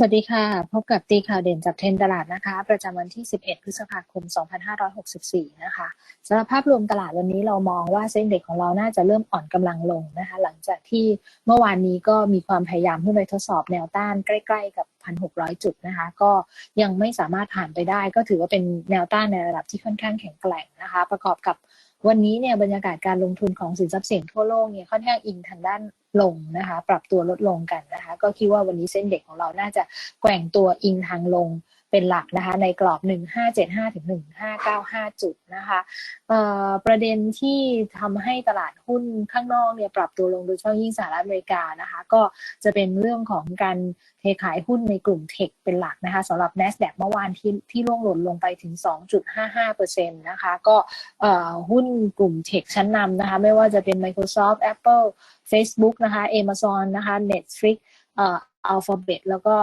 สวัสดีค่ะ พบกับตีข่าวเด่นจากเทรนตลาดนะคะ ประจำวันที่ 11 พฤษภาคม 2564 นะคะสำหรับภาพรวมตลาดวันนี้เรามองว่าเส้นเด็กของเราน่าจะเริ่มอ่อนกำลังลงนะคะ หลังจากที่เมื่อวานนี้ก็มีความพยายามขึ้นไปทดสอบแนวต้านใกล้ ๆ กับ 1,600 จุดนะคะ ก็ยังไม่สามารถผ่านไปได้ ก็ถือว่าเป็นแนวต้านในระดับที่ค่อนข้างแข็งแกร่งนะคะ ประกอบกับ วันนี้เนี่ยบรรยากาศการลงทุนของสินทรัพย์เสี่ยงทั่วโลกเนี่ยค่อนข้างอิงทางด้านลงนะคะ ปรับตัวลดลงกันนะคะ ก็คิดว่าวันนี้เส้นเด็กของเราน่าจะแกว่งตัวอิงทางลง เป็นหลักนะคะในกรอบ 1575ถึง1595 จุดนะคะประเด็นที่ทำให้ตลาดหุ้นข้างนอกเนี่ยปรับตัวลงโดยเฉพาะยิ่งสหรัฐอเมริกานะคะก็จะเป็นเรื่องของการเทขายหุ้นในกลุ่มเทคเป็นหลักนะคะสำหรับ NASDAQ เมื่อวานที่ที่ร่วงหล่นลงไปถึง 2.55%นะคะก็หุ้นกลุ่มเทคชั้นนำนะคะไม่ว่าจะเป็น Microsoft Apple Facebook นะคะ Amazon นะคะ Netflix เอ่อ Alphabet แล้วก็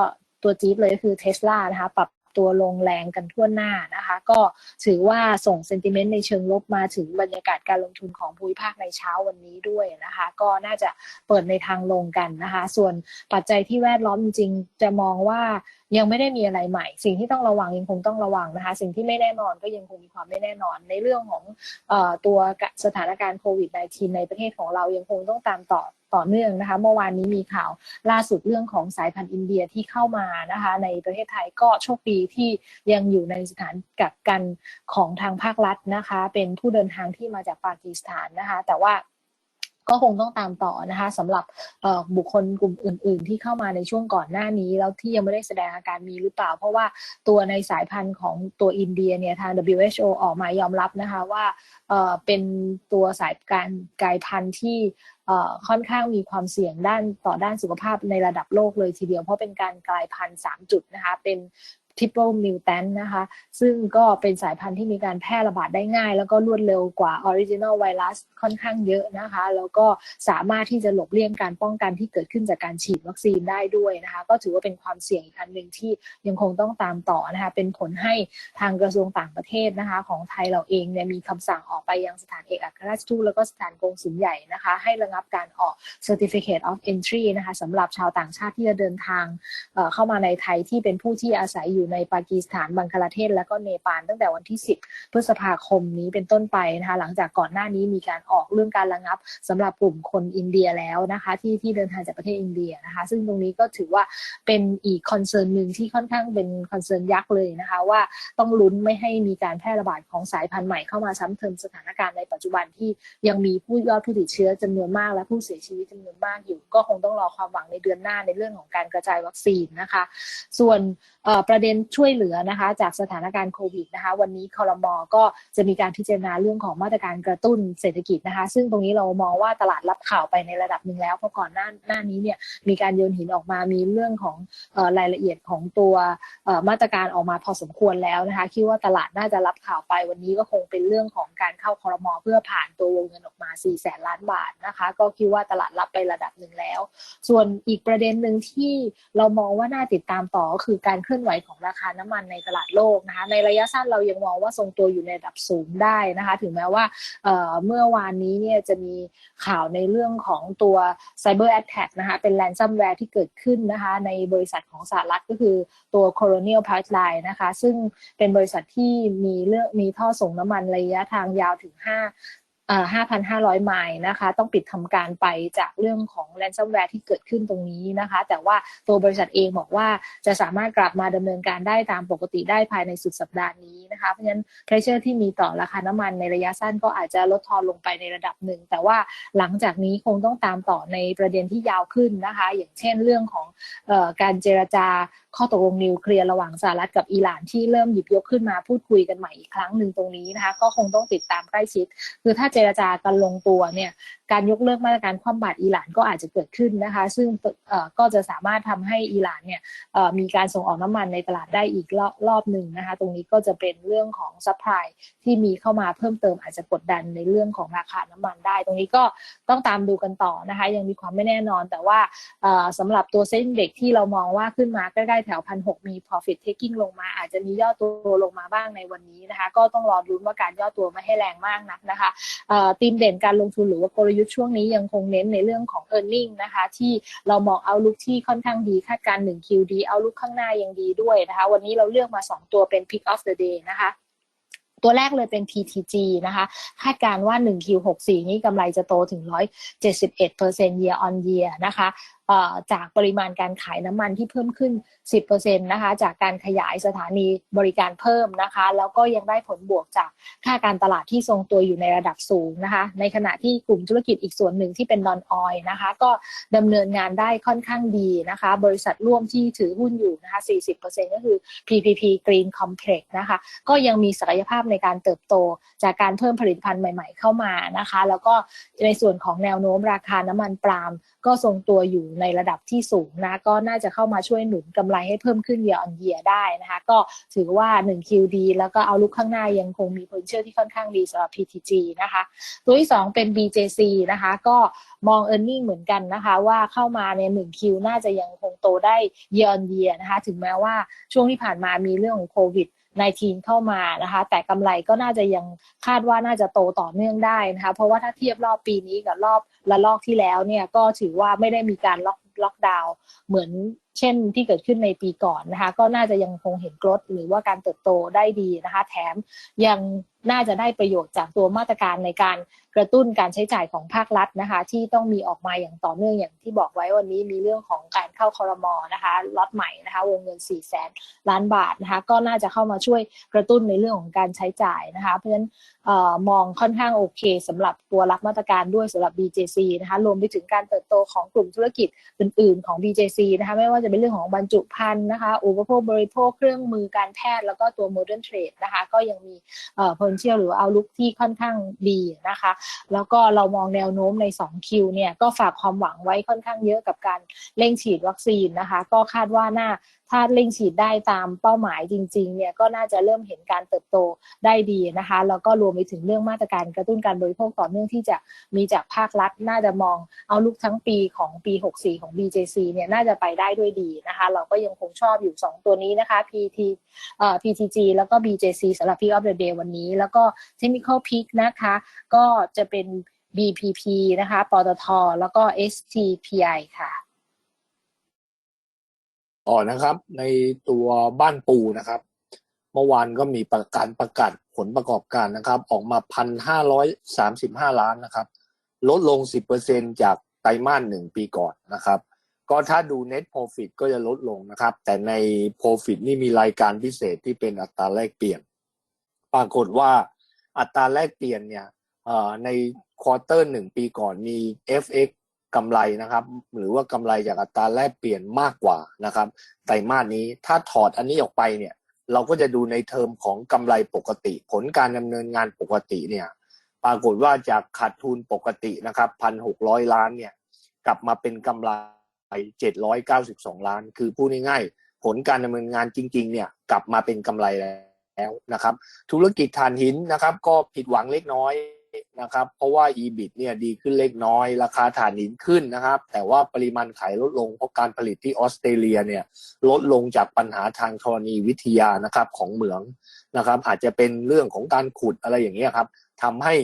ตัวจี๊ปเลยก็คือ Tesla นะคะ ปรับ ตัวลงแรงกันทั่วหน้านะคะ ก็ถือว่าส่งเซนติเมนต์ในเชิงลบมาถึงบรรยากาศการลงทุนของภูมิภาคในเช้าวันนี้ด้วยนะคะ ก็น่าจะเปิดในทางลงกันนะคะ ส่วนปัจจัยที่แวดล้อมจริงๆ จะมองว่ายังไม่ได้มีอะไรใหม่ สิ่งที่ต้องระวังยังคงต้องระวังนะคะ สิ่งที่ไม่แน่นอนก็ยังคงมีความไม่แน่นอน ในเรื่องของอตัวสถานการณ์โควิด -19 ในประเทศของเรายังคงต้องตามต่อต่อเนื่องนะคะ เมื่อวานนี้มีข่าวล่าสุดเรื่องของสายพันธุ์อินเดียที่เข้ามานะคะ ในประเทศไทยก็โชคดีที่ยังอยู่ในสถานกักกันของทางภาครัฐนะคะ เป็นผู้เดินทางที่มาจากปากีสถานนะคะ แต่ว่า ก็คงต้องตามต่อนะคะสำหรับบุคคลกลุ่มอื่น ๆ ที่เข้ามาในช่วงก่อนหน้านี้ แล้วที่ยังไม่ได้แสดงอาการมีหรือเปล่า เพราะว่าตัวในสายพันธุ์ของตัวอินเดียเนี่ยทาง WHO ออกมายอมรับนะคะว่าเป็นตัวสายการกลายพันธุ์ที่ค่อนข้างมีความเสี่ยงด้านต่อด้านสุขภาพในระดับโลกเลยทีเดียวเพราะเป็นการกลายพันธุ์3จุดนะคะเป็น ทิปเปิลมิวแทนนะคะ ซึ่งก็เป็นสายพันธุ์ที่มีการแพร่ระบาดได้ง่าย แล้วก็รวดเร็วกว่าออริจินอลไวรัสค่อนข้างเยอะนะคะ แล้วก็สามารถที่จะหลบเลี่ยงการป้องกันที่เกิดขึ้นจากการฉีดวัคซีนได้ด้วยนะคะ ก็ถือว่าเป็นความเสี่ยงอีกอันหนึ่งที่ยังคงต้องตามต่อนะคะ เป็นผลให้ทางกระทรวงต่างประเทศนะคะ ของไทยเราเองเนี่ยมีคำสั่งออกไปยังสถานเอกอัครราชทูตแล้วก็สถานกงสุลใหญ่นะคะ ให้ระงับการออก Certificate of Entry นะคะสำหรับชาวต่างชาติที่จะเดินทางเข้ามาในไทยที่เป็นผู้ที่อาศัยอยู่ในปากีสถานบังคลาเทศ และก็เนปาลตั้งแต่วันที่ 10 พฤษภาคมนี้เป็นต้นไปนะคะหลังจากก่อนหน้านี้มีการออกเรื่องการระงับสำหรับกลุ่มคนอินเดียแล้วนะคะ ที่ที่เดินทางจากประเทศอินเดียนะคะ ซึ่งตรงนี้ก็ถือว่าเป็นอีกคอนเซิร์นหนึ่งที่ค่อนข้างเป็นคอนเซิร์นยักษ์เลยนะคะ ว่าต้องลุ้นไม่ให้มีการแพร่ระบาดของสายพันธุ์ใหม่เข้ามาซ้ำเติมสถานการณ์ในปัจจุบันที่ยังมีผู้ยอดผู้ติดเชื้อจำนวนมาก และผู้เสียชีวิตจำนวนมากอยู่ ก็คงต้องรอความหวังในเดือนหน้าในเรื่องของการกระจายวัคซีนนะคะ ส่วนประเด็นช่วยเหลือนะคะ จากสถานการณ์โควิดนะคะ วันนี้คอรมอก็จะมีการพิจารณาเรื่องของมาตรการกระตุ้นเศรษฐกิจนะคะ ซึ่งตรงนี้เรามองว่าตลาดรับข่าวไปในระดับหนึ่งแล้วเพราะก่อนหน้าหน้านี้เนี่ยมีการโยนหินออกมามีเรื่องของรายละเอียดของตัวมาตรการออกมาพอสมควรแล้วนะคะคิดว่าตลาดน่าจะรับข่าวไปวันนี้ก็คงเป็นเรื่องของการเข้าคอรมอเพื่อผ่านตัววงเงินออกมา4แสนล้านบาทนะคะ ก็คิดว่าตลาดรับไประดับหนึ่งแล้ว ส่วนอีกประเด็นหนึ่งที่เรามองว่าน่าติดตามต่อก็คือการเคลื่อนไหวของราคาน้ำมันในตลาดโลกนะคะ ในระยะสั้นเรายังมองว่าทรงตัวอยู่ในระดับสูงได้นะคะ ถึงแม้ว่าเมื่อวานนี้เนี่ยจะมีข่าวในเรื่องของตัว Cyber Attack นะคะ เป็นแ a นซัมแวร์ที่เกิดขึ้นนะคะ ในบริษัทของสหรัฐก็คือตัว Colonial Pipeline นะคะ ซึ่งเป็นบริษัทที่มีเรื่องมีท่อส่งน้ำมันระยะทางยาวถึง 5 5,500 ไมล์นะคะ ต้องปิดทำการไปจากเรื่องของแ a นซัมแวร์ที่เกิดขึ้นตรงนี้นะคะ แต่ว่าตัวบริษัทเองบอกว่าจะสามารถกลับมาดำเนินการได้ตามปกติได้ภายในสุดสัปดาห์นี้นะคะ เพราะฉะนั้นเพรสเชอร์ที่มีต่อราคาน้ำมันในระยะสั้นก็อาจจะลดทอนลงไปในระดับหนึ่ง แต่ว่าหลังจากนี้คงต้องตามต่อในประเด็นที่ยาวขึ้นนะคะ อย่างเช่นเรื่องของออการเจรจาข้อตกลงนิวเคลียร์ระหว่างสหรัฐกับอิหร่านที่เริ่มหยิบยกขึ้นมาพูดคุยกันใหม่อีกครั้งหนึ่งตรงนี้นะคะ ก็คงต้องติดตามใกล้ชิด คือถ้าเจรจากันลงตัวเนี่ยการยกเลิกมาตรการคว่ำบาตรอิหร่านก็อาจจะเกิดขึ้นนะคะ ซึ่งก็จะสามารถทำให้อิหร่านเนี่ยมีการส่งออกน้ำมันในตลาดได้อีกรอบหนึ่งนะคะ ตรงนี้ก็จะเป็นเรื่องของซัพพลายที่มีเข้ามาเพิ่มเติมอาจจะกดดันในเรื่องของราคาน้ำมันได้ ตรงนี้ก็ต้องตามดูกันต่อนะคะ ยังมีความไม่แน่นอน แต่ว่าสำหรับตัวเส้นเด็กที่เรามองว่าขึ้นมาใกล้ๆแถวพันหมี profit taking ลงมา อาจจะมีย่อตัวลงมาบ้างในวันนี้นะคะ ก็ต้องรอรุ้นว่าการย่อตัวไม่ให้แรงมากนักนะคะธีมเด่นการลงทุนหรือว่ากลยุทธ์ช่วงนี้ยังคงเน้นในเรื่องของ e a r n i n g นะคะ ที่เรามองเอาลุกที่ค่อนข้างดีคาดการ 1Q ดีเอาลุกข้างหน้ายังดีด้วยนะคะ วันนี้เราเลือกมา 2 ตัวเป็น Pick of the Day นะคะตัวแรกเลยเป็น PTG นะคะ คาดการว่า 1Q64 นี้กำไรจะโตถึง 171% year on year นะคะเอ่อจากปริมาณการขายน้ำมันที่เพิ่มขึ้น 10%นะคะจากการขยายสถานีบริการเพิ่มนะคะ แล้วก็ยังได้ผลบวกจากค่าการตลาดที่ทรงตัวอยู่ในระดับสูงนะคะ ในขณะที่กลุ่มธุรกิจอีกส่วนหนึ่งที่เป็น non oil นะคะ ก็ดำเนินงานได้ค่อนข้างดีนะคะ บริษัทร่วมที่ถือหุ้นอยู่นะคะ 40%ก็คือ PPP Green Complex นะคะ ก็ยังมีศักยภาพในการเติบโตจากการเพิ่มผลิตภัณฑ์ใหม่ ๆ เข้ามานะคะ แล้วก็ในส่วนของแนวโน้มราคาน้ำมันปาล์ม ก็ทรงตัวอยู่ในระดับที่สูงนะ ก็น่าจะเข้ามาช่วยหนุนกำไรให้เพิ่มขึ้น year on year ได้นะคะ ก็ถือว่า 1QD แล้วก็เอาลุกข้างหน้ายังคงมี p o t e n t i a ที่ค่อนข้างดีสำหรับ PTG นะคะ ตัวที่ 2 เป็น BJC นะคะ ก็มอง e a r n i n g เหมือนกันนะคะ ว่าเข้ามาใน 1Q น่าจะยังคงโตได้ year on year นะคะ ถึงแม้ว่าช่วงที่ผ่านมามีเรื่องของโควิด 19 เข้ามานะคะ แต่กำไรก็น่าจะยังคาดว่าน่าจะโตต่อเนื่องได้นะคะ เพราะว่าถ้าเทียบรอบปีนี้กับรอบละลอกที่แล้วเนี่ยก็ถือว่าไม่ได้มีการล็อกล็อกดาวน์เหมือน เช่นที่เกิดขึ้นในปีก่อนนะคะ ก็น่าจะยังคงเห็นกรดหรือว่าการเติบโตได้ดีนะคะ แถมยังน่าจะได้ประโยชน์จากตัวมาตรการในการกระตุ้นการใช้จ่ายของภาครัฐนะคะ ที่ต้องมีออกมาอย่างต่อเนื่องอย่างที่บอกไว้วันนี้มีเรื่องของการเข้าคอรมอนะคะล็อตใหม่นะคะ วงเงิน4 0 0แสนล้านบาทนะคะ ก็น่าจะเข้ามาช่วยกระตุ้นในเรื่องของการใช้จ่ายนะคะ เพราะฉะนั้นออมองค่อนข้างโอเคสำหรับตัวรับมาตรการด้วยสำหรับ BJC นะคะรวมไปถึงการเติบโตของกลุ่มธุรกิจอื่น ๆ ของ BJC นะคะไม่ว่าจะเป็นเรื่องของบรรจุภัณฑ์นะคะ อุปโภคบริโภคเครื่องมือการแพทย์ แล้วก็ตัวโมเดิร์นเทรดนะคะ ก็ยังมีเอ่อ potential หรือเอาลุกที่ค่อนข้างดีนะคะ แล้วก็เรามองแนวโน้มใน2คิวเนี่ยก็ฝากความหวังไว้ค่อนข้างเยอะกับการเร่งฉีดวัคซีนนะคะ ก็คาดว่าน่าถ้าเร่งฉีดได้ตามเป้าหมายจริงๆเนี่ยก็น่าจะเริ่มเห็นการเติบโตได้ดีนะคะแล้วก็รวมไปถึงเรื่องมาตรการกระตุ้นการบริโภคต่อเนื่องที่จะมีจากภาครัฐ น่าจะมองเอาลุกทั้งปีของปี 64 ของ BJC เนี่ยน่าจะไปได้ด้วยดีนะคะเราก็ยังคงชอบอยู่ 2 ตัวนี้นะคะ PT เอ่อ PTG แล้วก็ BJC สำหรับ Peak of the Day วันนี้ แล้วก็ Technical Peak นะคะก็จะเป็น BPP นะคะ ปตท แล้วก็ STPI ค่ะ ต่อนะครับ ในตัวบ้านปูนะครับ เมื่อวานก็มีประกาศประกาศผลประกอบการนะครับ ออกมาพันห้าร้อยสามสิบห้าล้านนะครับ ลดลงสิบเปอร์เซ็นจากไตรมาสหนึ่งปีก่อนนะครับ ก็ถ้าดู net profit ก็จะลดลงนะครับ แต่ใน profit นี่มีรายการพิเศษที่เป็นอัตราแลกเปลี่ยน ปรากฏว่าอัตราแลกเปลี่ยนเนี่ยในควอเตอร์หนึ่งปีก่อนมี FX กำไรนะครับ หรือว่ากำไรจากอัตราแลกเปลี่ยนมากกว่านะครับไตรมาสนี้ถ้าถอดอันนี้ออกไปเนี่ย เราก็จะดูในเทอมของกำไรปกติ ผลการดำเนินงานปกติเนี่ย ปรากฏว่าจากขาดทุนปกตินะครับพันหกร้อยล้านเนี่ย กลับมาเป็นกำไรเจ็ดร้อยเก้าสิบสองล้าน คือพูดง่ายๆผลการดำเนินงานจริง ๆ เนี่ยกลับมาเป็นกำไรแล้วนะครับ ธุรกิจถ่านหินนะครับ ก็ผิดหวังเล็กน้อย นะครับ เพราะว่า EBIT เนี่ยดีขึ้นเล็กน้อย ราคาถ่านหินขึ้นนะครับ แต่ว่าปริมาณขายลดลงเพราะการผลิตที่ออสเตรเลียเนี่ยลดลงจากปัญหาทางธรณีวิทยานะครับของเหมืองนะครับ อาจจะเป็นเรื่องของการขุดอะไรอย่างเงี้ยครับทำให้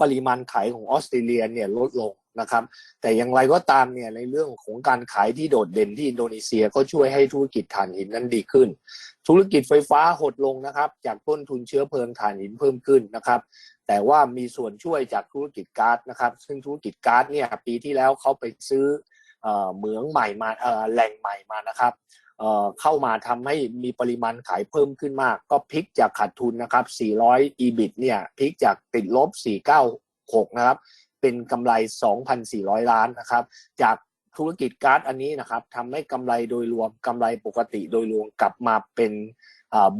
ปริมาณขายของออสเตรเลียเนี่ยลดลงนะครับ แต่อย่างไรก็ตามเนี่ยในเรื่องของการขายที่โดดเด่นที่อินโดนีเซียก็ช่วยให้ธุรกิจถ่านหินนั้นดีขึ้น ธุรกิจไฟฟ้าหดลงนะครับ จากต้นทุนเชื้อเพลิงถ่านหินเพิ่มขึ้นนะครับ แต่ว่ามีส่วนช่วยจากธุรกิจก๊าซนะครับ ซึ่งธุรกิจก๊าซเนี่ยปีที่แล้วเขาไปซื้อเอเหมืองใหม่มาแหล่งใหม่มานะครับเเข้ามาทำให้มีปริมาณขายเพิ่มขึ้นมาก ก็พลิกจากขาดทุนนะครับ 400 EBIT เนี่ยพลิกจากติดลบ 496 นะครับ เป็นกำไร 2,400 ล้านนะครับ จากธุรกิจก๊าซอันนี้นะครับทำให้กำไรโดยรวมกำไรปกติโดยรวมกลับมาเป็น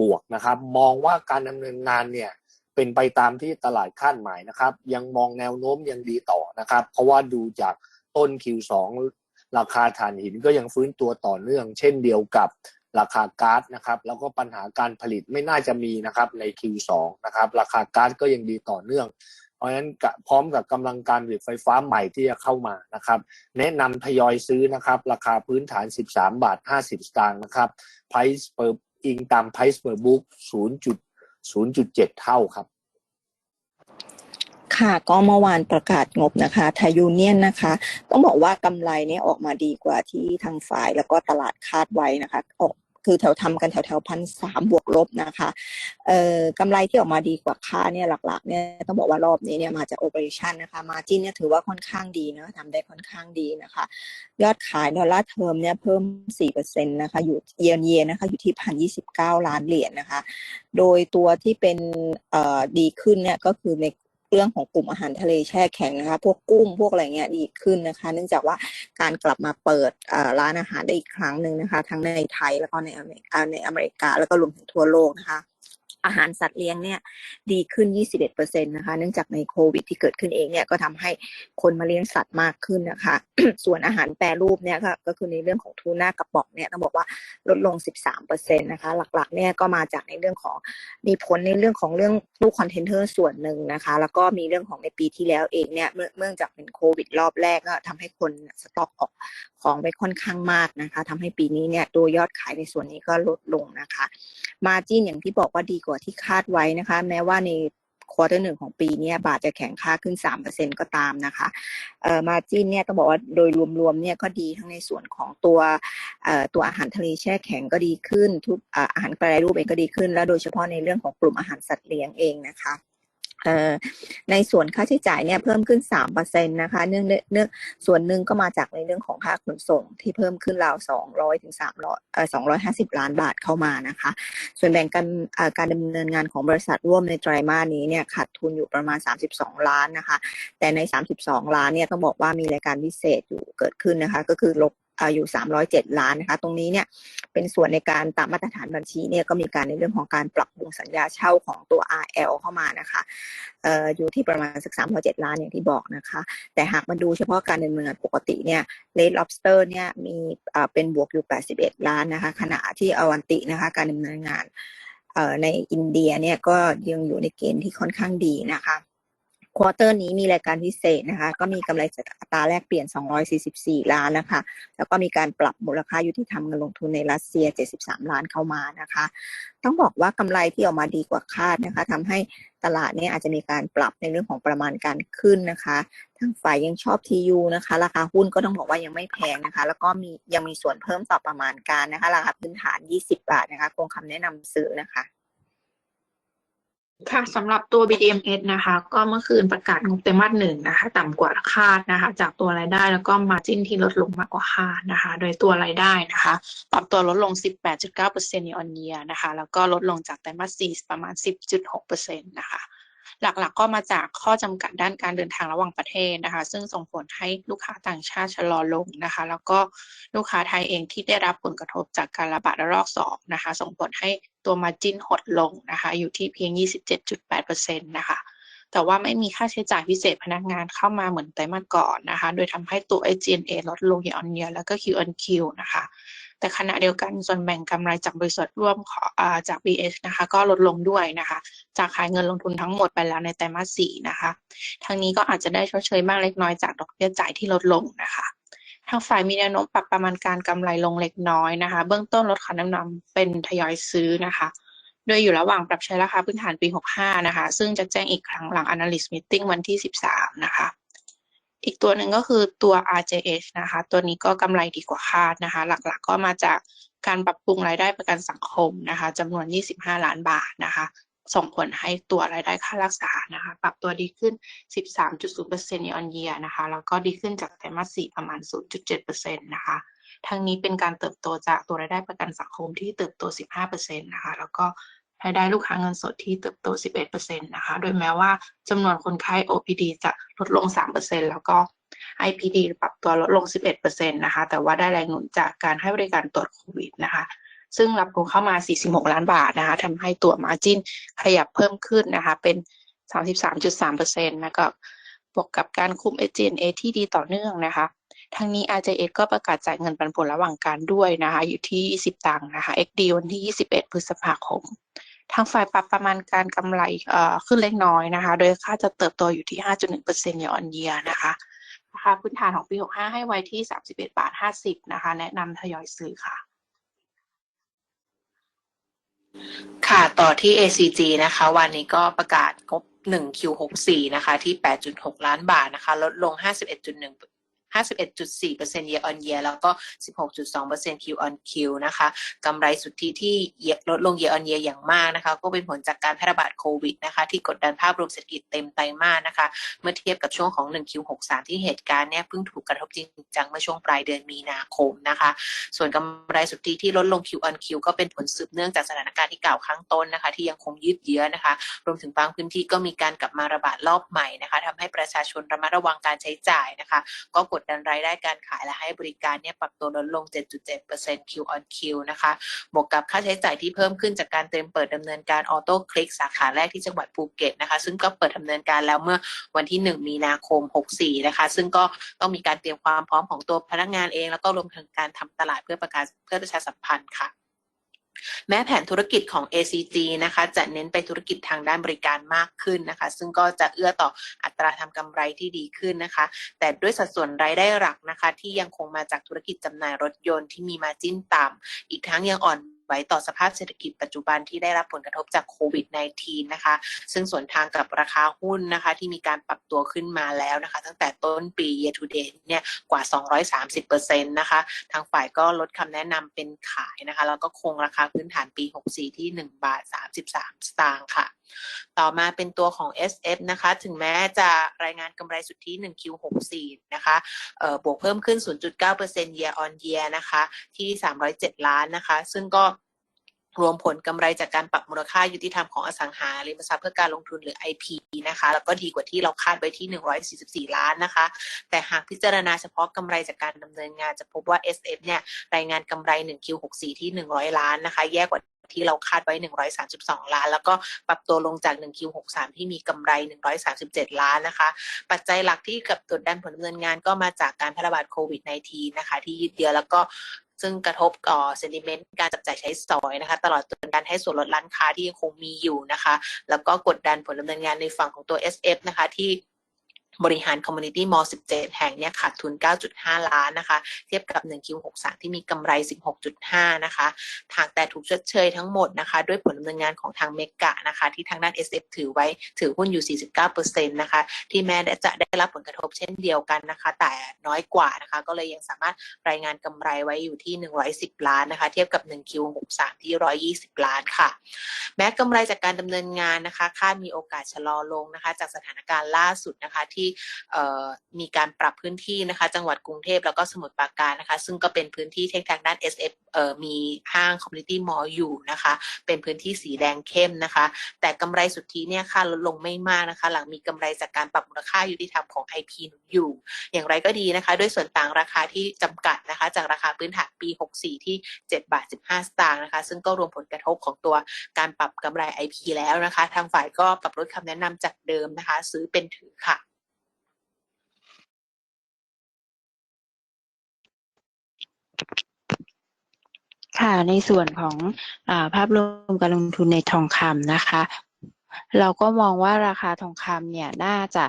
บวกนะครับ มองว่าการดำเนินงานเนี่ย เป็นไปตามที่ตลาดคาดหมายนะครับ ยังมองแนวโน้มยังดีต่อนะครับ เพราะว่าดูจากต้น Q2 ราคาถ่านหินก็ยังฟื้นตัวต่อเนื่อง เช่นเดียวกับราคาก๊าซนะครับ แล้วก็ปัญหาการผลิตไม่น่าจะมีนะครับใน Q2 นะครับ ราคาก๊าซก็ยังดีต่อเนื่อง เพราะฉะนั้นพร้อมกับกำลังการผลิตไฟฟ้าใหม่ที่จะเข้ามานะครับ แนะนำทยอยซื้อนะครับ ราคาพื้นฐาน 13 บาท 50 สตางค์นะครับ price per อิงตาม price per book 0. 0.7 เท่าครับ ค่ะก็เมื่อวานประกาศงบนะคะไทยูเนียนนะคะ ต้องบอกว่ากำไรเนี่ยออกมาดีกว่าที่ทางฝ่ายแล้วก็ตลาดคาดไว้นะคะ ออก คือแถวทำกันแถวแถวพันสามบวกลบนะคะเอ่อกำไรที่ออกมาดีกว่าคาเนี่ยหลักๆเนี่ยต้องบอกว่ารอบนี้เนี่ยมาจากโอเปอเรชันนะคะมาจินเนี่ยถือว่าค่อนข้างดีนะทำได้ค่อนข้างดีนะคะ ยอดขายดอลลาร์เทอมเนี่ยเพิ่ม4%นตนะคะอยู่เยนเยนะคะอยู่ที่พันยี่สิบเก้าล้านเหรียญนะคะ โดยตัวที่เป็นเอ่อดีขึ้นเนี่ยก็คือใน เรื่องของกลุ่มอาหารทะเลแช่แข็งนะคะ พวกกุ้งพวกอะไรเงี้ยดีขึ้นนะคะ เนื่องจากว่าการกลับมาเปิดร้านอาหารได้อีกครั้งหนึ่งนะคะ ทั้งในไทยแล้วก็ในอเมริกาในอเมริกาแล้วก็รวมถึงทั่วโลกนะคะ อาหารสัตว์เลี้ยงเนี่ยดีขึ้น 21%นะคะเนื่องจากในโควิดที่เกิดขึ้นเองเนี่ยก็ทำให้คนมาเลี้ยงสัตว์มากขึ้นนะคะ ส่วนอาหารแปรรูปเนี่ยก็ก็คือในเรื่องของทูน่ากระป๋องเนี่ยต้องบอกว่าลดลง 13%นะคะหลักๆเนี่ยก็มาจากในเรื่องของมีผลในเรื่องของเรื่องตู้คอนเทนเนอร์ส่วนหนึ่งนะคะ แล้วก็มีเรื่องของในปีที่แล้วเองเนี่ยเมื่อเมื่องจากเป็นโควิดรอบแรกก็ทำให้คนสต็อกออกของไปค่อนข้างมากนะคะทำให้ปีนี้เนี่ยตัวยอดขายในส่วนนี้ก็ลดลงนะคะ มาจินอย่างที่บอกว่าดีกว่าที่คาดไว้นะคะ แม้ว่าในควอเตอร์หนึ่งของปีนี้บาทจะแข็งค่าขึ้น 3%ก็ตามนะคะเอ่อมาจินเนี่ยต้องบอกว่าโดยรวมๆเนี่ยก็ดีทั้งในส่วนของตัวเอ่อตัวอาหารทะเลแช่แข็งก็ดีขึ้น ทุกอาอาหารแปรรูปเองก็ดีขึ้น แล้วโดยเฉพาะในเรื่องของกลุ่มอาหารสัตว์เลี้ยงเองนะคะ ในส่วนค่าใช้จ่ายเนี่ยเพิ่มขึ้น3%นะคะเนื่องเนื่องส่วนหนึ่งก็มาจากในเรื่องของค่าขนส่งที่เพิ่มขึ้นราว200ถึง300เอ่อ250 ล้านบาทเข้ามานะคะ ส่วนแบ่งการการดำเนินงานของบริษัทร่วมในไตรมาสนี้เนี่ยขาดทุนอยู่ประมาณ 32 ล้านนะคะ แต่ใน 32 ล้านเนี่ยต้องบอกว่ามีรายการพิเศษอยู่เกิดขึ้นนะคะ ก็คือลบ อยู่ 307 ล้านนะคะ ตรงนี้เนี่ยเป็นส่วนในการตามมาตรฐานบัญชีเนี่ยก็มีการในเรื่องของการปรับปรุงสัญญาเช่าของตัว RL เข้ามานะคะเอ่ออยู่ที่ประมาณสัก 307 ล้านอย่างที่บอกนะคะ แต่หากมาดูเฉพาะการดำเนินงานปกติเนี่ย Red Lobster เนี่ยมีอ่าเป็นบวกอยู่ 81 ล้านนะคะ ขณะที่อวันตินะคะการดำเนินงานเอ่อในอินเดียเนี่ยก็ยังอยู่ในเกณฑ์ที่ค่อนข้างดีนะคะ ควอเตอร์นี้มีรายการพิเศษนะคะ ก็มีกำไรจากอัตราแลกเปลี่ยน 244 ล้านนะคะ แล้วก็มีการปรับมูลค่ายุติธรรมเงินลงทุนในรัสเซีย 73 ล้านเข้ามานะคะ ต้องบอกว่ากำไรที่ออกมาดีกว่าคาดนะคะทำให้ตลาดเนี่ยอาจจะมีการปรับในเรื่องของประมาณการขึ้นนะคะทางฝ่ายยังชอบ TU นะคะ ราคาหุ้นก็ต้องบอกว่ายังไม่แพงนะคะ แล้วก็มียังมีส่วนเพิ่มต่อประมาณการนะคะ ราคาพื้นฐาน 20 บาทนะคะ คงคำแนะนำซื้อนะคะ ค่ะสำหรับตัว BDMs นะคะ ก็เมื่อคืนประกาศงบไตรมาสหนึ่งนะคะ ต่ำกว่าคาดนะคะ จากตัวรายได้แล้วก็มาจิ้นที่ลดลงมากกว่าคาดนะคะ โดยตัวรายได้นะคะ ปรับตัวลดลง 18.9% year on year นะคะ แล้วก็ลดลงจากไตรมาส4ประมาณ 10.6%นะคะ หลักๆ ก็มาจากข้อจำกัดด้านการเดินทางระหว่างประเทศนะคะ ซึ่งส่งผลให้ลูกค้าต่างชาติชะลอลงนะคะ แล้วก็ลูกค้าไทยเองที่ได้รับผลกระทบจากการระบาดระลอกสองนะคะ ส่งผลให้ตัวมาจินหดลงนะคะ อยู่ที่เพียง 27.8%นะคะแต่ว่าไม่มีค่าใช้จ่ายพิเศษพนักงานเข้ามาเหมือนไตรมาสก่อนนะคะ โดยทำให้ตัว SG&A ลดลง year on year แล้วก็ Q on Q นะคะ แต่ขณะเดียวกันส่วนแบ่งกำไรจากบริษัทร่วมขอจาก BS นะคะก็ลดลงด้วยนะคะ จากขายเงินลงทุนทั้งหมดไปแล้วในไตรมาส4นะคะทางนี้ก็อาจจะได้ชดเชยบ้างเล็กน้อยจากดอกเบี้ยจ่ายที่ลดลงนะคะทางฝ่ายมีแนวโน้มปรับประมาณการกำไรลงเล็กน้อยนะคะ เบื้องต้นลดคำแนะนำเป็นทยอยซื้อนะคะโดยอยู่ระหว่างปรับใช้ราคาพื้นฐานปี 65 นะคะ ซึ่งจะแจ้งอีกครั้งหลัง analyst meeting วันที่ 13 นะคะ อีกตัวหนึ่งก็คือตัว RJH นะคะ ตัวนี้ก็กำไรดีกว่าคาดนะคะ หลักๆก็มาจากการปรับปรุงรายได้ประกันสังคมนะคะจำนวน 25 ล้านบาทนะคะ ส่งผลให้ตัวรายได้ค่ารักษานะคะ ปรับตัวดีขึ้น 13.0% year on year นะคะ แล้วก็ดีขึ้นจากไตรมาส 4 ประมาณ 0.7%นะคะ ทั้งนี้เป็นการเติบโตจากตัวรายได้ประกันสังคมที่เติบโต 15%นะคะ แล้วก็ รายได้ลูกค้าเงินสดที่เติบโต 11%นะคะ โดยแม้ว่าจำนวนคนไข้ OPD จะลดลง 3%แล้วก็ IPD ปรับตัวลดลง 11%นะคะ แต่ว่าได้แรงหนุนจากการให้บริการตรวจโควิดนะคะ ซึ่งรับรู้เข้ามา 46 ล้านบาทนะคะทำให้ตัว margin ขยับเพิ่มขึ้นนะคะ เป็น 33.3%แล้วก็บวกกับการคุม SG&A ที่ดีต่อเนื่องนะคะทั้งนี้ RJS ก็ประกาศจ่ายเงินปันผลระหว่างการด้วยนะคะ อยู่ที่ 20 ตังค์นะคะ XD วันที่ 21 พฤษภาคม ทางฝ่ายปรับประมาณการกำไรขึ้นเล็กน้อยนะคะ โดยค่าจะเติบโตอยู่ที่ 5.1% year on year นะคะราคาพื้นฐานของปี 65 ให้ไว้ที่ 31 บาท 50 นะคะ แนะนำทยอยซื้อค่ะ ค่ะต่อที่ ACG นะคะ วันนี้ก็ประกาศงบ 1 Q64 นะคะ ที่ 8.6 ล้านบาทนะคะ ลดลง 51.1 51.4% year on year แล้วก็ 16.2% Q on Q นะคะกำไรสุทธิที่ลดลง year on year อย่างมากนะคะ ก็เป็นผลจากการแพร่ระบาดโควิดนะคะที่กดดันภาพรวมเศรษฐกิจเต็มไตรมาสนะคะ เมื่อเทียบกับช่วงของ 1 Q63 ที่เหตุการณ์เนี่ยเพิ่งถูกกระทบจริงจังเมื่อช่วงปลายเดือนมีนาคมนะคะ ส่วนกำไรสุทธิที่ลดลง Q on Q ก็เป็นผลสืบเนื่องจากสถานการณ์ที่กล่าวข้างต้นนะคะ ที่ยังคงยืดเยื้อนะคะ รวมถึงบางพื้นที่ก็มีการกลับมาระบาดรอบใหม่นะคะทำให้ประชาชนระมัดระวังการใช้จ่ายนะคะ ก็กดดันรายได้การขายและให้บริการเนี่ยปรับตัวลดลง 7.7% Q on Q นะคะ บวกกับค่าใช้จ่ายที่เพิ่มขึ้นจากการเตรียมเปิดดำเนินการออโต้คลิกสาขาแรกที่จังหวัดภูเก็ตนะคะ ซึ่งก็เปิดดำเนินการแล้วเมื่อวันที่ 1 มีนาคม 64 นะคะ ซึ่งก็ต้องมีการเตรียมความพร้อมของตัวพนักงานเอง แล้วก็รวมถึงการทำตลาดเพื่อประกาศเพื่อประชาสัมพันธ์ค่ะ แม้แผนธุรกิจของ ACG นะคะจะเน้นไปธุรกิจทางด้านบริการมากขึ้นนะคะ ซึ่งก็จะเอื้อต่ออัตราทำกำไรที่ดีขึ้นนะคะ แต่ด้วยสัดส่วนรายได้หลักนะคะ ที่ยังคงมาจากธุรกิจจำหน่ายรถยนต์ที่มีมาจิ้นต่ำอีกทั้งยังอ่อน ไว้ต่อสภาพเศรษฐกิจปัจจุบันที่ได้รับผลกระทบจากโควิด -19 นะคะ ซึ่งส่วนทางกับราคาหุ้นนะคะ ที่มีการปรับตัวขึ้นมาแล้วนะคะ ตั้งแต่ต้นปี year to date เนี่ยกว่า 230%นะคะ ทางฝ่ายก็ลดคำแนะนำเป็นขายนะคะ แล้วก็คงราคาพื้นฐานปี 64 ที่ 1 บาท 33 สตางค์ค่ะ ต่อมาเป็นตัวของ SF นะคะ ถึงแม้จะรายงานกำไรสุทธิ 1Q64 นะคะเอ่อบวกเพิ่มขึ้น 0.9% year on year นะคะ ที่ 307 ล้านนะคะ ซึ่งก็ รวมผลกำไรจากการปรับมูลค่ายุติธรรมของอสังหาริมทรัพย์เพื่อการลงทุนหรือ IP นะคะ แล้วก็ดีกว่าที่เราคาดไว้ที่ 144 ล้านนะคะ แต่หากพิจารณาเฉพาะกำไรจากการดำเนินงานจะพบว่า SF เนี่ยรายงานกำไร 1Q64 ที่ 100 ล้านนะคะ แย่กว่าที่เราคาดไว้ 132 ล้าน แล้วก็ปรับตัวลงจาก 1Q63 ที่มีกำไร 137 ล้านนะคะ ปัจจัยหลักที่กับกดดันผลดำเนินงานก็มาจากการแพร่ระบาดโควิด -19 นะคะ ที่ยืดเยื้อแล้วก็ ซึ่งกระทบต่อเซนติเมนต์การจับจ่ายใช้สอยนะคะ ตลอดจนการให้ส่วนลดร้านค้าที่ยังคงมีอยู่นะคะ แล้วก็กดดันผลดำเนินงานในฝั่งของตัว SF นะคะที่ บริหาร Community Mall 17 แห่งเนี่ยขาดทุน 9.5 ล้านนะคะ เทียบกับ 1Q63 ที่มีกำไร 16.5 นะคะ ทางแต่ถูกชดเชยทั้งหมดนะคะ ด้วยผลดำเนินงานของทางเมกะนะคะ ที่ทางด้าน SF ถือไว้ถือหุ้นอยู่ 49%นะคะ ที่แม้จะได้รับผลกระทบเช่นเดียวกันนะคะ แต่น้อยกว่านะคะ ก็เลยยังสามารถรายงานกำไรไว้อยู่ที่ 110 ล้านนะคะ เทียบกับ 1Q63 ที่ 120 ล้านค่ะ แม้กำไรจากการดำเนินงานนะคะ คาดมีโอกาสชะลอลงนะคะ จากสถานการณ์ล่าสุดนะคะที่มีการปรับพื้นที่นะคะ จังหวัดกรุงเทพแล้วก็สมุทรปราการนะคะ ซึ่งก็เป็นพื้นที่ที่ทางด้าน SF มีห้าง Community Mall อยู่นะคะ เป็นพื้นที่สีแดงเข้มนะคะ แต่กำไรสุทธิเนี่ยค่าลดลงไม่มากนะคะ หลังมีกำไรจากการปรับมูลค่ายุติธรรมของ IP หนุนอยู่ อย่างไรก็ดีนะคะ ด้วยส่วนต่างราคาที่จำกัดนะคะ จากราคาพื้นฐานปี 64 ที่ 7 บาท 15 สตางค์นะคะ ซึ่งก็รวมผลกระทบของตัวการปรับกำไร IP แล้วนะคะ ทางฝ่ายก็ปรับลดคำแนะนำจากเดิมนะคะ ซื้อเป็นถือค่ะ ค่ะในส่วนของอาภาพรวมการลงทุนในทองคำนะคะ เราก็มองว่าราคาทองคำเนี่ยน่าจะ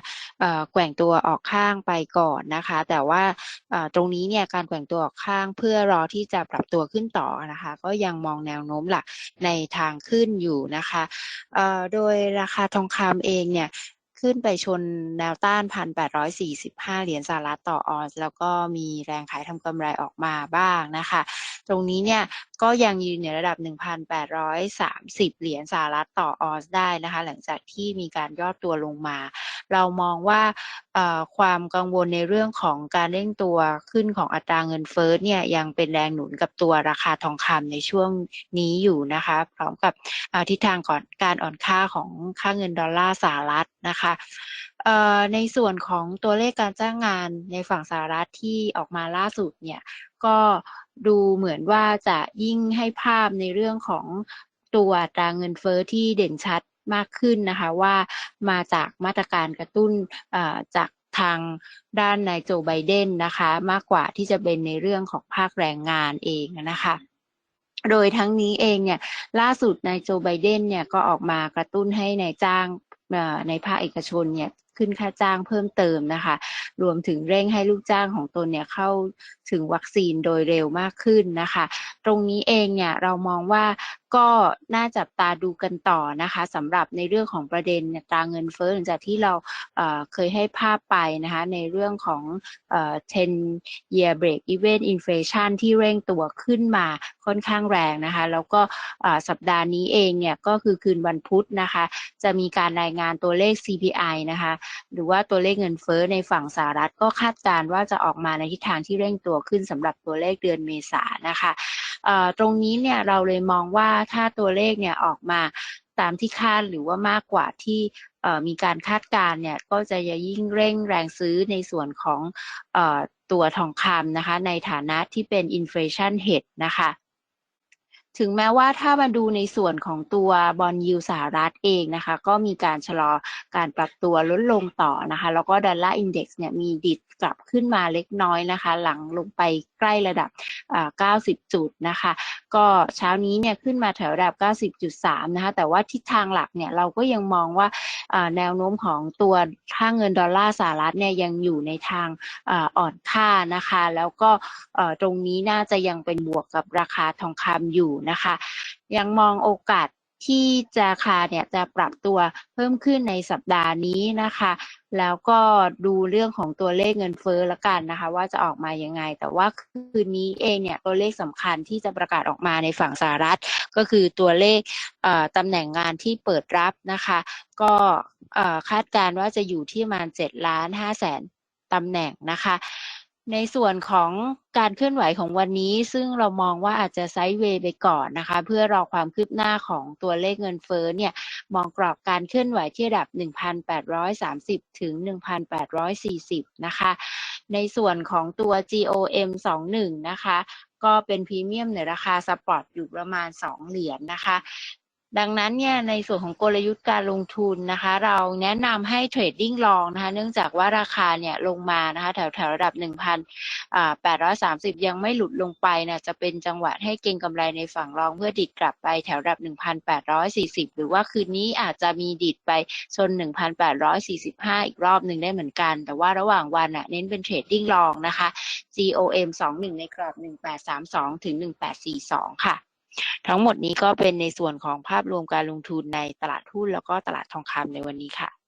แกว่งตัวออกข้างไปก่อนนะคะ แต่ว่าตรงนี้เนี่ยการแกว่งตัวออกข้างเพื่อรอที่จะปรับตัวขึ้นต่อนะคะ ก็ยังมองแนวโน้มหลักในทางขึ้นอยู่นะคะโดยราคาทองคำเองเนี่ย ขึ้นไปชนแนวต้าน 1,845 เหรียญสหรัฐต่อออนซ์แล้วก็มีแรงขายทำกำไรออกมาบ้างนะคะ ตรงนี้เนี่ยก็ยังยืนในระดับ 1,830 เหรียญสหรัฐต่อออนซ์ได้นะคะ หลังจากที่มีการย่อตัวลงมา เรามองว่าความกังวลในเรื่องของการเร่งตัวขึ้นของอัตราเงินเฟ้อเนี่ยยังเป็นแรงหนุนกับตัวราคาทองคำในช่วงนี้อยู่นะคะ พร้อมกับทิศทางก่อนการอ่อนค่าของค่าเงินดอลลาร์สหรัฐนะคะในส่วนของตัวเลขการจ้างงานในฝั่งสหรัฐที่ออกมาล่าสุดเนี่ยก็ดูเหมือนว่าจะยิ่งให้ภาพในเรื่องของตัวตราเงินเฟอ้อที่เด่นชัดมากขึ้นนะคะว่ามาจากมาตรการกระตุ้นจากทางด้านนายโจไบเดนนะคะมากกว่าที่จะเป็นในเรื่องของภาคแรงงานเองนะคะโดยทั้งนี้เองเนี่ยล่าสุดนายโจไบเดนเนี่ยก็ออกมากระตุ้นให้นายจ้าง ในภาคเอกชนเนี่ยขึ้นค่าจ้างเพิ่มเติมนะคะ รวมถึงเร่งให้ลูกจ้างของตนเนี่ยเข้าถึงวัคซีนโดยเร็วมากขึ้นนะคะ ตรงนี้เองเนี่ยเรามองว่า ก็น่าจับตาดูกันต่อนะคะสำหรับในเรื่องของประเด็นตราเงินเฟ้อหลังจากที่เราเคยให้ภาพไปนะคะในเรื่องของเอ่อ10 year break even inflation ที่เร่งตัวขึ้นมาค่อนข้างแรงนะคะแล้วก็สัปดาห์นี้เองเนี่ยก็คือคืนวันพุธนะคะจะมีการรายงานตัวเลข CPI นะคะหรือว่าตัวเลขเงินเฟ้อในฝั่งสหรัฐก็คาดการณ์ว่าจะออกมาในทิศทางที่เร่งตัวขึ้นสำหรับตัวเลขเดือนเมษานะคะ ตรงนี้เนี่ยเราเลยมองว่าถ้าตัวเลขเนี่ยออกมาตามที่คาดหรือว่ามากกว่าที่มีการคาดการ์เนี่ยก็จะยิ่งเร่งแรงซื้อในส่วนของอตัวทองคำนะคะในฐานะที่เป็น inflation head นะคะ ถึงแม้ว่าถ้ามาดูในส่วนของตัวบอลยูสหรัฐเองนะคะ ก็มีการชะลอการปรับตัวลดลงต่อนะคะ แล้วก็ดอลลาร์อินเด็กซ์เนี่ยมีดิดกลับขึ้นมาเล็กน้อยนะคะ หลังลงไปใกล้ระดับ 90 จุดนะคะ ก็เช้านี้เนี่ยขึ้นมาแถวระดับ 90.3 นะคะ แต่ว่าทิศทางหลักเนี่ยเราก็ยังมองว่าแนวโน้มของตัวค่าเงินดอลลาร์สหรัฐเนี่ยยังอยู่ในทางอ่อนค่านะคะ แล้วก็ตรงนี้น่าจะยังเป็นบวกกับราคาทองคำอยู่นะคะ ยังมองโอกาสที่จะราคาเนี่ยจะปรับตัวเพิ่มขึ้นในสัปดาห์นี้นะคะ แล้วก็ดูเรื่องของตัวเลขเงินเฟ้อละกันนะคะ ว่าจะออกมายังไง แต่ว่าคืนนี้เองเนี่ยตัวเลขสำคัญที่จะประกาศออกมาในฝั่งสหรัฐ ก็คือตัวเลขเอ่อตำแหน่งงานที่เปิดรับนะคะ ก็คาดการณ์ว่าจะอยู่ที่ประมาณ7ล้าน5แสนตำแหน่งนะคะ ในส่วนของการเคลื่อนไหวของวันนี้ ซึ่งเรามองว่าอาจจะไซด์เวย์ไปก่อนนะคะ เพื่อรอความคืบหน้าของตัวเลขเงินเฟ้อเนี่ย มองกรอบการเคลื่อนไหวที่ระดับ 1,830 ถึง 1,840 นะคะ ในส่วนของตัว GOM 21 นะคะ ก็เป็นพรีเมียมในราคาสปอร์ตอยู่ประมาณ 2 เหรียญนะคะ ดังนั้นเนี่ยในส่วนของกลยุทธ์การลงทุนนะคะ เราแนะนำให้เทรดดิ้งลองนะคะ เนื่องจากว่าราคาเนี่ยลงมานะคะแถวแถวระดับ 1,830 ยังไม่หลุดลงไปนะจะเป็นจังหวะให้เก็งกำไรในฝั่งรองเพื่อดิดกลับไปแถวระดับ 1,840 หรือว่าคืนนี้อาจจะมีดิดไปชน 1,845 อีกรอบหนึ่งได้เหมือนกัน แต่ว่าระหว่างวันอะเน้นเป็นเทรดดิ้งลองนะคะ GOM 21 ในกรอบ 1832 ถึง 1842 ค่ะ ทั้งหมดนี้ก็เป็นในส่วนของภาพรวมการลงทุนในตลาดหุ้นแล้วก็ตลาดทองคำในวันนี้ค่ะ